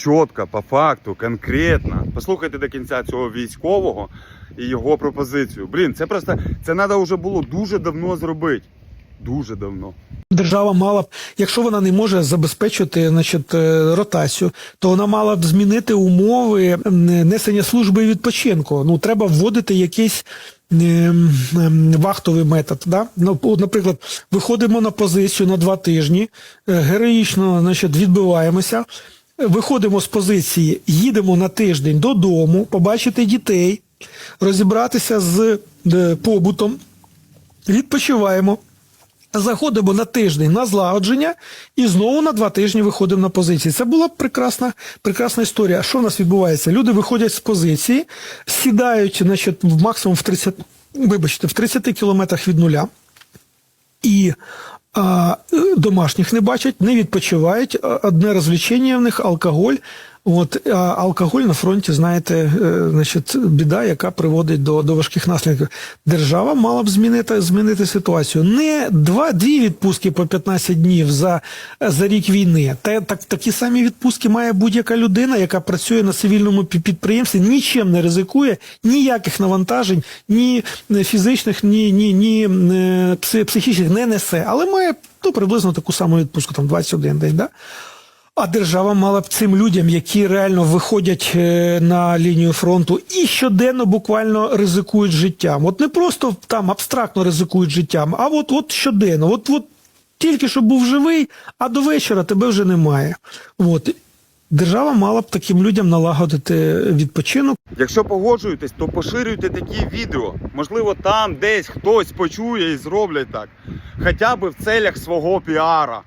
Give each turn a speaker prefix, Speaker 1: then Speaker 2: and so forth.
Speaker 1: чітко, по факту, конкретно. Послухайте до кінця цього військового і його пропозицію. Блін, це просто це треба вже було дуже давно зробити. Дуже давно.
Speaker 2: Держава мала б, якщо вона не може забезпечити значить, е, ротацію, то вона мала б змінити умови несення служби відпочинку. Ну треба вводити якийсь вахтовий метод. Да? Ну, наприклад, виходимо на позицію на два тижні, е, героїчно значить, відбиваємося. Виходимо з позиції, їдемо на тиждень додому, побачити дітей, розібратися з е, побутом, відпочиваємо. Заходимо на тиждень на злагодження і знову на два тижні виходимо на позиції. Це була прекрасна, прекрасна історія. А що в нас відбувається? Люди виходять з позиції, сідають значить, максимум в 30, вибачте, в 30 кілометрах від нуля і а, е, домашніх не бачать, не відпочивають. Одне розвлечення в них алкоголь. От а алкоголь на фронті, знаєте, е, значить, біда, яка приводить до, до важких наслідків. Держава мала б змінити, змінити ситуацію. Не два-дві відпустки по 15 днів за, за рік війни. Та так такі самі відпустки має будь-яка людина, яка працює на цивільному підприємстві, нічим не ризикує, ніяких навантажень, ні е, фізичних, ні, ні, ні е, психічних не несе, але має ну, приблизно таку саму відпустку, там 21 день. Да? А держава мала б цим людям, які реально виходять е, на лінію фронту і щоденно буквально ризикують життям. От не просто там абстрактно ризикують життям, а от, от щоденно. От, от тільки що був живий, а до вечора тебе вже немає. От. Держава мала б таким людям налагодити відпочинок.
Speaker 1: Якщо погоджуєтесь, то поширюйте такі відео. Можливо, там десь хтось почує і зроблять так. Хоча б в целях свого піара.